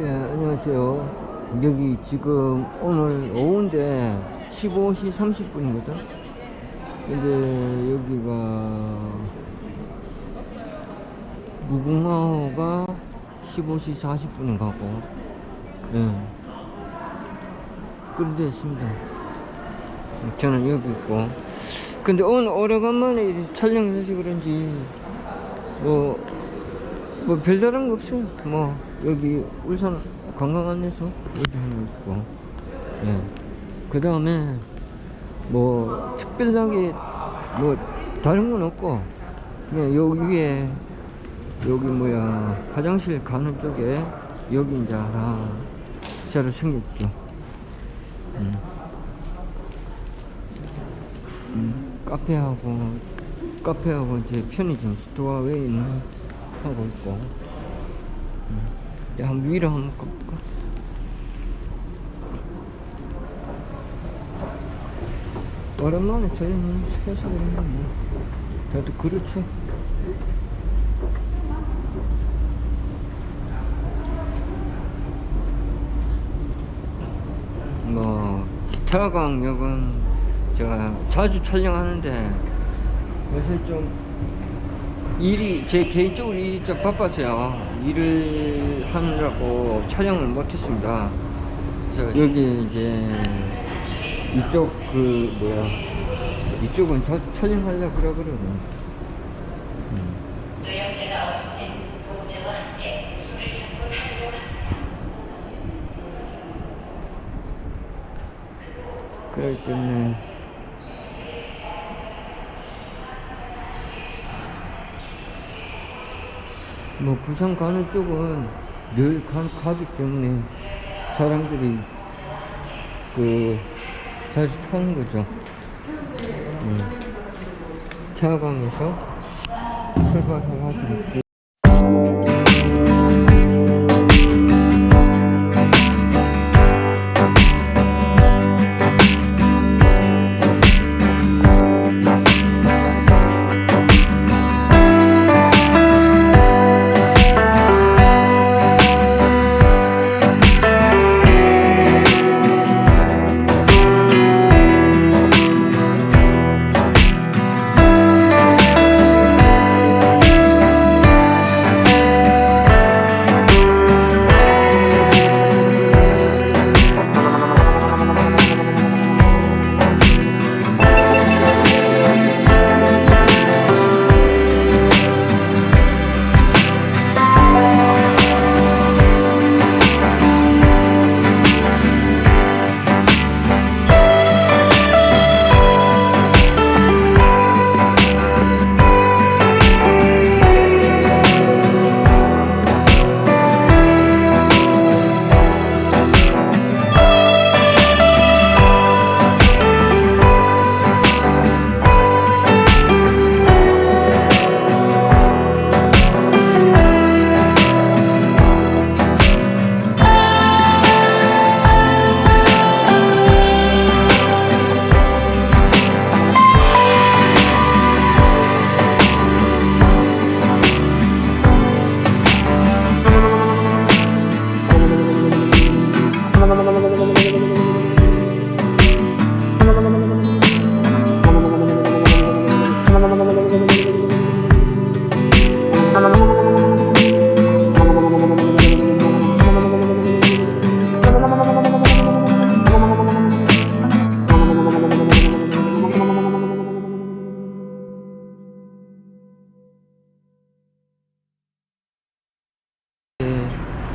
예, 안녕하세요. 여기 지금 오늘 오후인데 15시 30분이거든. 근데 여기가 무궁화호가 15시 40분에 가고, 예. 그런데 있습니다. 저는 여기 있고. 근데 오늘 오래간만에 이렇게 촬영을 해서 그런지, 뭐, 뭐 별다른 거 없어요. 뭐 여기 울산 관광안내소 여기 하나 있고, 예. 그 다음에 뭐 특별하게 뭐 다른 건 없고, 그냥 여기 위에 여기 뭐야 화장실 가는 쪽에 여기 이제 하나 새로 생겼죠. 음. 음, 카페하고 카페하고 이제 편의점 스토어 외에 있는 하고 있고 음. 이제 한번 위로 한번 가볼까? 오랜만에 저희는 해서 그런가 뭐 그래도 그렇죠 뭐 기타강역은 제가 자주 촬영하는데 요새 좀 일이 제 개인적으로 일이 좀 바빠서요. 일을 하느라고 촬영을 못했습니다. 여기 이제 이쪽 그 뭐야 이쪽은 자주 촬영하려고 그러 그러거든 음. 그렇기 때문에 뭐 부산 가는 쪽은 늘 가, 가기 때문에 사람들이 그 자주 타는 거죠. 음. 태화강에서 출발해가지고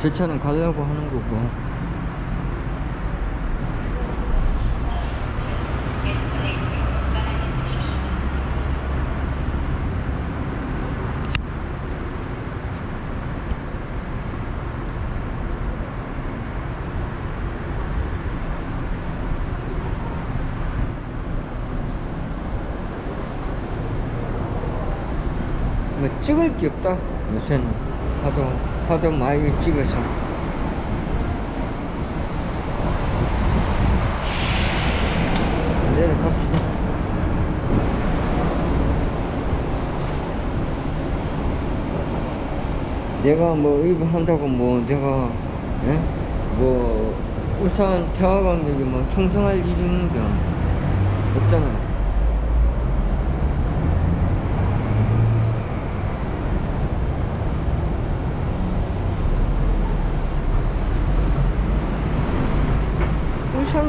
제 차는 가려고 하는 거고. 뭐 찍을 게 없다 요새는 하도 하도 많이 찍어서 내려갑시다 내가 뭐 이거 한다고 뭐 내가 예? 뭐 울산 태화강역에 뭐 충성할 일이 있는 게 없잖아요.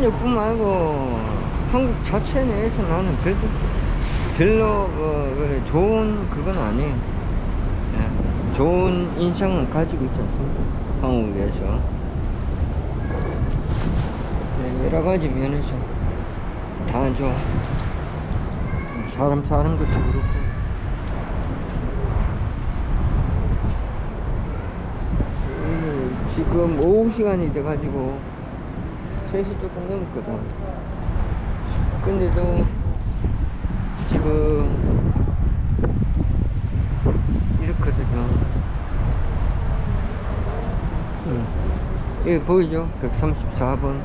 울산역뿐만 아니고 한국 자체 내에서 나는 별로 별로 어, 그래, 좋은 그건 아니에요. 예, 좋은 인상은 가지고 있지 않습니까? 한국에서 네, 여러 가지 면에서 다안 좋아. 사람 사는 것도 그렇고. 음, 지금 오후 시간이 돼가지고 3시 조금 넘었거든. 근데도 지금 이렇거든요. 음. 여기 보이죠? 134번.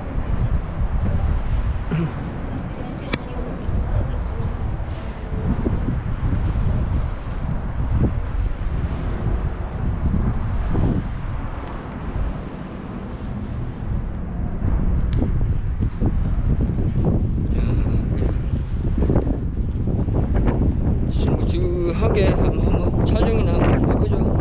지하게 한번, 한번 촬영이나 한번 해보죠.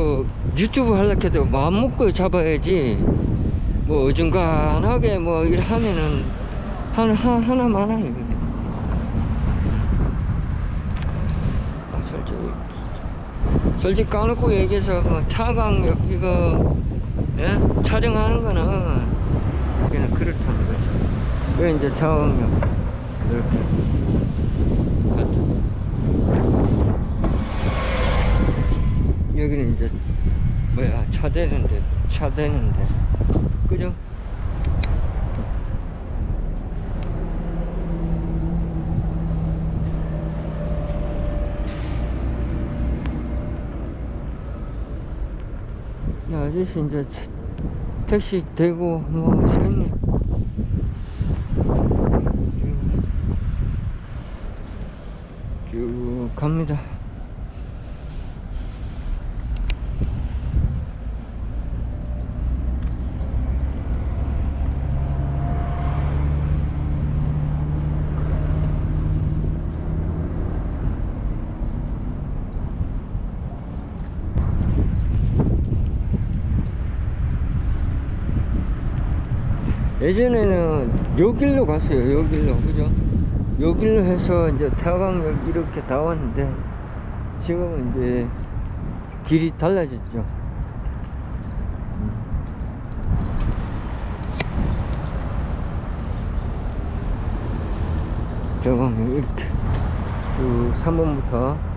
이것도 유튜브 하려고 해도 마음 먹고 잡아야지 뭐 어중간하게 뭐 일하면은 하나, 하나, 이거. 아, 솔직히 솔직히 까놓고 얘기해서 뭐 차광역 이거 예? 촬영하는 거는 그냥 그렇다는 거죠 왜 이제 차광역 이렇게 갔죠. 여기는 이제 뭐야 차 대는데 차 대는데 그죠? 야, 아저씨 이제 차- 택시 대고 뭐. 쭉, 쭉 갑니다. 예전에는 요 길로 갔어요. 요 길로. 그죠? 요 길로 해서 이제 태화강역 이렇게 다 왔는데 지금은 이제 길이 달라졌죠. 태화강역 이렇게 쭉 3번부터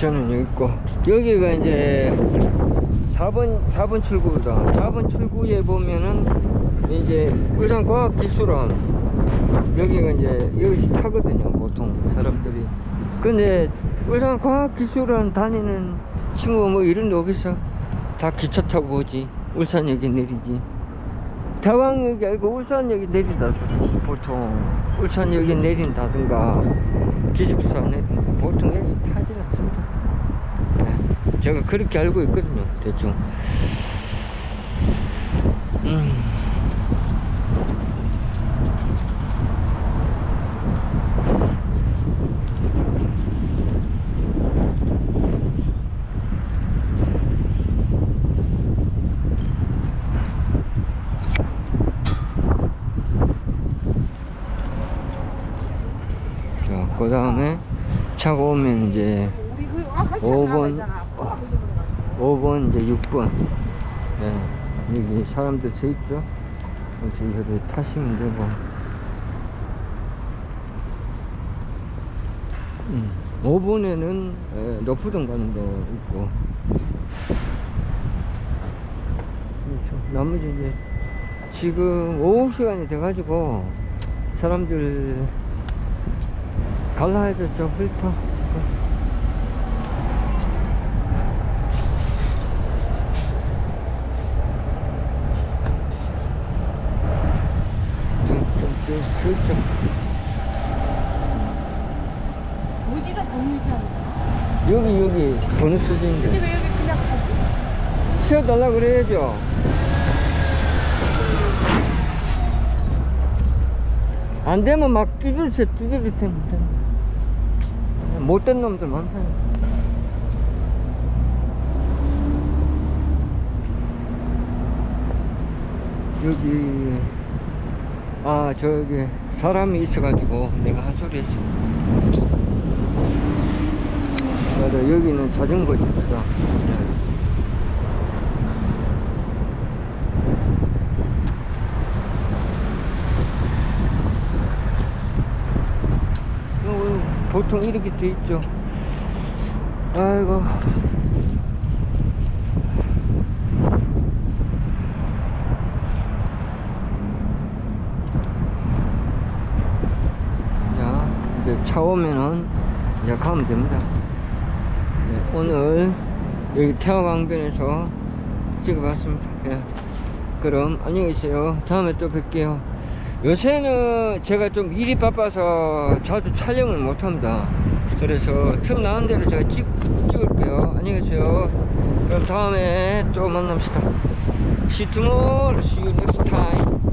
저는 여기 있고. 여기가 이제 4번 4번 출구다. 4번 출구에 보면은 이제 울산과학기술원. 여기가 이제 여기서 타거든요 보통 사람들이. 근데 울산과학기술원 다니는 친구 뭐 이런 여기서 다 기차 타고 오지. 울산역에 내리지. 대왕역이 아니고 울산역에 내린다 보통. 울산역에 내린다든가. 기숙사 내린다. 보통 여기서 타지 않습니다. 네, 제가 그렇게 알고 있거든요 대충 음. 자, 그 다음에 차가 오면 이제 5번, 있잖아. 5번, 이제 6번. 네, 여기 사람들 서 있죠? 이거를 타시면 되고. 음, 5번에는 노푸동 가는 거 있고. 그렇죠. 나머지 이제 지금 오후 시간이 돼가지고 사람들 돼좀 훑어 슬쩍 어디가 정류장? 여기 여기. 어느 근데 왜 여기 그냥 가지? 치워달라 그래야죠. 안 되면 막 두들세 두들이 되면 못된 놈들 많다. 여기 아 저기 사람이 있어가지고 내가 한 소리 했어. 맞아 여기는 자전거 주차장 어, 보통 이렇게 돼 있죠. 아이고 자 이제 차 오면은 이제 가면 됩니다. 네, 오늘 여기 태화강변에서 찍어봤습니다. 예. 그럼 안녕히 계세요. 다음에 또 뵐게요. 요새는 제가 좀 일이 바빠서 자주 촬영을 못합니다. 그래서 틈 나는 대로 제가 찍, 찍을게요. 안녕히 계세요. 그럼 다음에 또 만납시다. See you See you next time